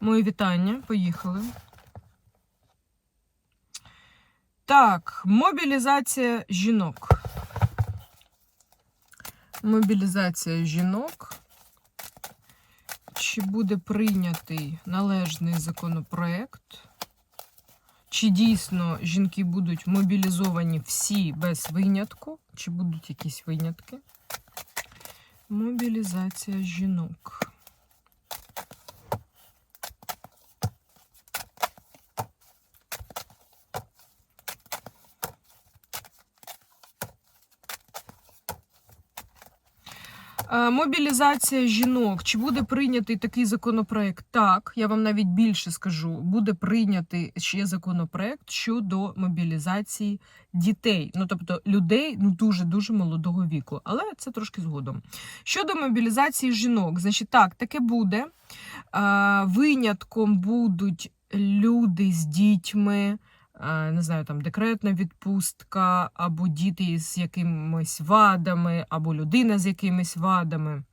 Мої вітання, поїхали. Так, мобілізація жінок. Мобілізація жінок. Чи буде прийнятий належний законопроект? Чи дійсно жінки будуть мобілізовані всі без винятку? Чи будуть якісь винятки? Мобілізація жінок. Мобілізація жінок. Чи буде прийнятий такий законопроект? Так, я вам навіть більше скажу. Буде прийнятий ще законопроект щодо мобілізації дітей, ну тобто людей ну дуже дуже молодого віку, але це трошки згодом. Щодо мобілізації жінок, значить, так, таке буде. Е, Винятком будуть люди з дітьми. Е, Не знаю, там декретна відпустка, або діти з якимись вадами, або людина з якимись вадами.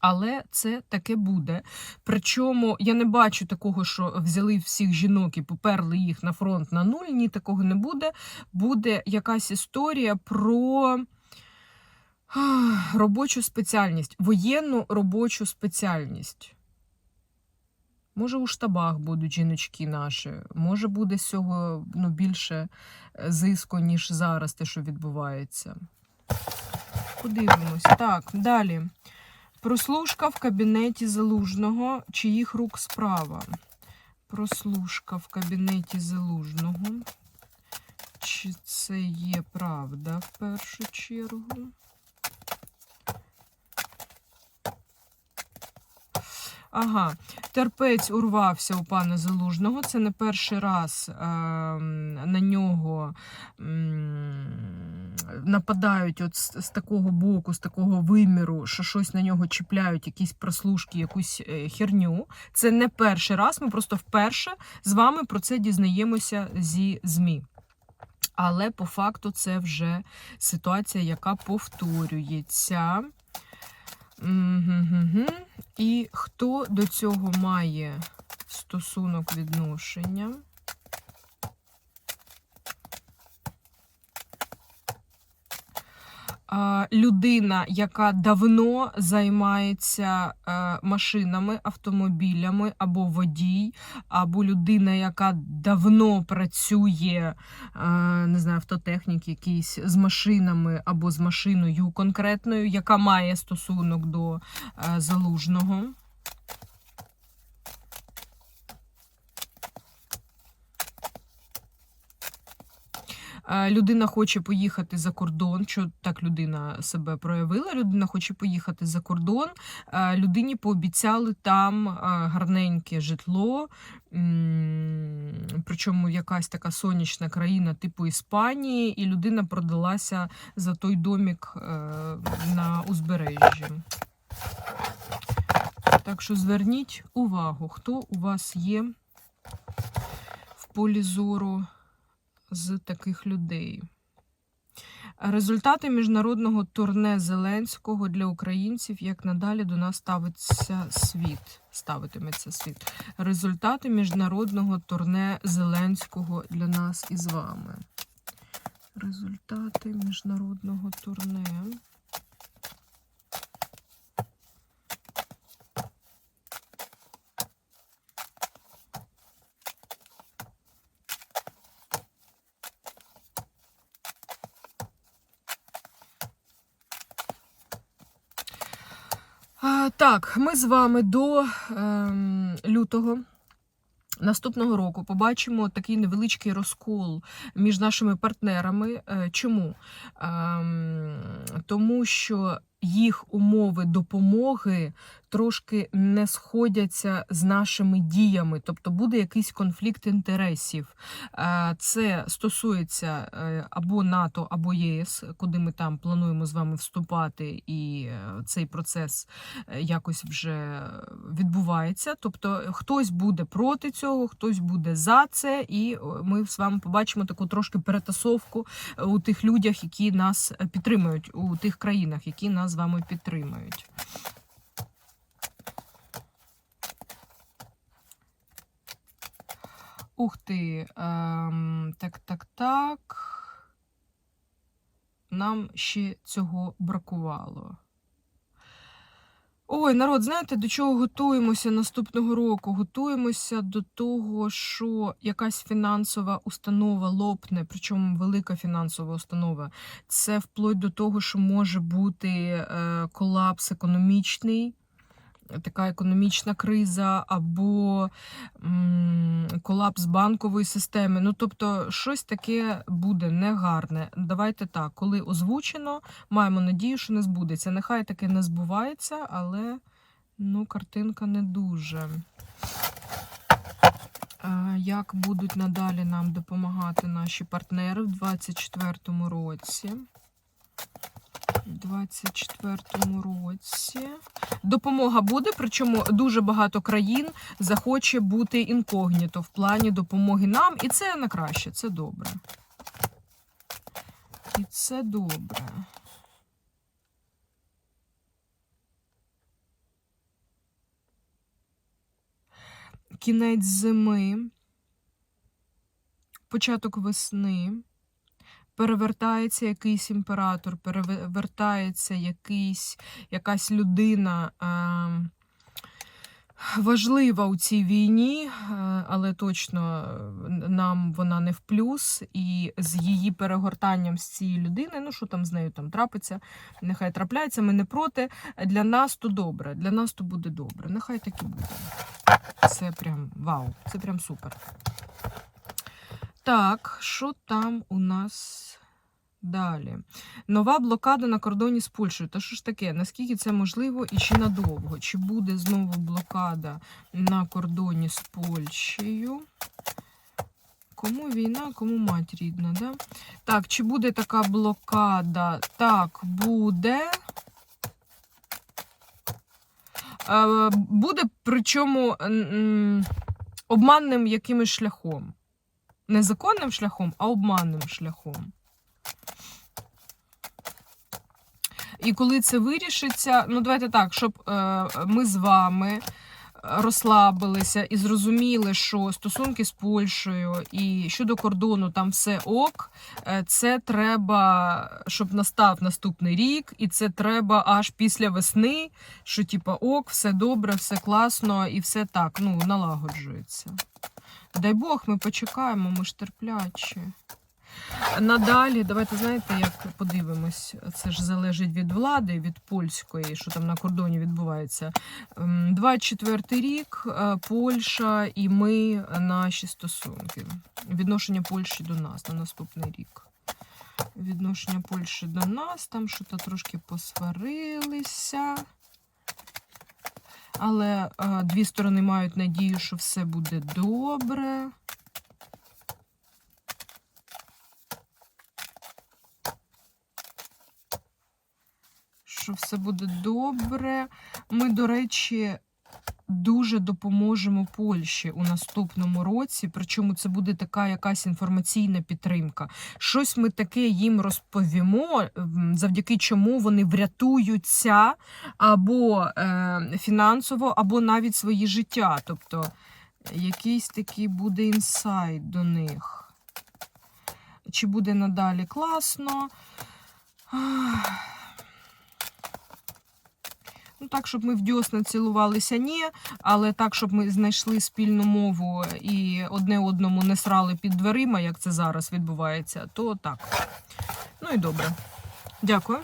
Але це таке буде. Причому я не бачу такого, що взяли всіх жінок і поперли їх на фронт на нуль. Ні, такого не буде. Буде якась історія про робочу спеціальність, воєнну робочу спеціальність. Може, у штабах будуть жіночки наші, може буде з цього ну, більше е, зиску, ніж зараз те, що відбувається. Подивимось. Так, далі. Прослушка в кабінеті залужного. Чиїх рук справа? Прослушка в кабінеті залужного. Чи це є правда в першу чергу? Ага, терпець урвався у пана Залужного. Це не перший раз е, на нього м, нападають от з, з такого боку, з такого виміру, що щось на нього чіпляють, якісь прослушки, якусь е, херню. Це не перший раз. Ми просто вперше з вами про це дізнаємося зі ЗМІ. Але по факту це вже ситуація, яка повторюється. І хто до цього має стосунок відношення? Людина, яка давно займається е, машинами, автомобілями, або водій, або людина, яка давно працює, е, не знаю, автотехнік якийсь з машинами або з машиною конкретною, яка має стосунок до е, залужного. Людина хоче поїхати за кордон. Що так людина себе проявила? Людина хоче поїхати за кордон. Людині пообіцяли там гарненьке житло, причому якась така сонячна країна, типу Іспанії, і людина продалася за той домік е, на узбережжі. Так що зверніть увагу, хто у вас є в полі зору з таких людей. Результати міжнародного турне Зеленського для українців, як надалі до нас ставиться світ. Ставитиметься світ. Результати міжнародного турне Зеленського для нас із вами. Результати міжнародного турне. Так, ми з вами до ем, лютого. Наступного року побачимо такий невеличкий розкол між нашими партнерами. Е, Чому? Ем, Тому що їх умови допомоги трошки не сходяться з нашими діями, тобто буде якийсь конфлікт інтересів. Е, Це стосується е, або НАТО, або ЄС, куди ми там плануємо з вами вступати, і е, цей процес якось вже відбувається. Тобто хтось буде проти цього, хтось буде за це, і ми з вами побачимо таку трошки перетасовку у тих людях, які нас підтримують, у тих країнах, які нас нас з вами підтримують. Ух ти, ем, так, так, так. Нам ще цього бракувало. Ой, народ, знаєте, до чого готуємося наступного року? Готуємося до того, що якась фінансова установа лопне, причому велика фінансова установа. Це вплоть до того, що може бути е, колапс економічний, така економічна криза, або м, колапс банкової системи. Ну, тобто, щось таке буде негарне. Давайте так, коли озвучено, маємо надію, що не збудеться. Нехай таке не збувається, але ну, картинка не дуже. Як будуть надалі нам допомагати наші партнери в 2024 році? У 2024 році. Допомога буде, причому дуже багато країн захоче бути інкогніто в плані допомоги нам, і це на краще, це добре. І це добре. Кінець зими, початок весни. Перевертається якийсь імператор, перевертається якийсь, якась людина е, важлива у цій війні, е, але точно е, нам вона не в плюс. І з її перегортанням з цієї людини, ну що там з нею там трапиться, нехай трапляється, ми не проти. Для нас то добре, для нас то буде добре. Нехай так і буде. Це прям вау, це прям супер. Так, що там у нас далі? Нова блокада на кордоні з Польщею. Та що ж таке? Наскільки це можливо і чи надовго? Чи буде знову блокада на кордоні з Польщею? Кому війна, кому мать рідна, да? Так, чи буде така блокада? Так, буде. Е, Буде, причому обманним якимось шляхом. Не законним шляхом, а обманним шляхом. І коли це вирішиться, ну давайте так, щоб е, ми з вами розслабилися і зрозуміли, що стосунки з Польщею і щодо кордону там все ок. е, Це треба, щоб настав наступний рік, і це треба аж після весни, що типа ок, все добре, все класно і все так ну, налагоджується. Дай Бог, ми почекаємо, ми ж терплячі. Надалі, давайте знаєте, як подивимось, це ж залежить від влади, від польської, що там на кордоні відбувається. Ем, 24 рік, е, Польща і ми наші стосунки. Відношення Польщі до нас на наступний рік. Відношення Польщі до нас, там що то трошки посварилися. Але е, дві сторони мають надію, що все буде добре. Що все буде добре. Ми, до речі, дуже допоможемо Польщі у наступному році. Причому це буде така якась інформаційна підтримка. Щось ми таке їм розповімо, завдяки чому вони врятуються або е, фінансово, або навіть свої життя. Тобто якийсь такий буде інсайт до них. Чи буде надалі класно? Ну, так, щоб ми в дьосна цілувалися, ні, але так, щоб ми знайшли спільну мову і одне одному не срали під дверима, як це зараз відбувається, то так. Ну і добре. Дякую.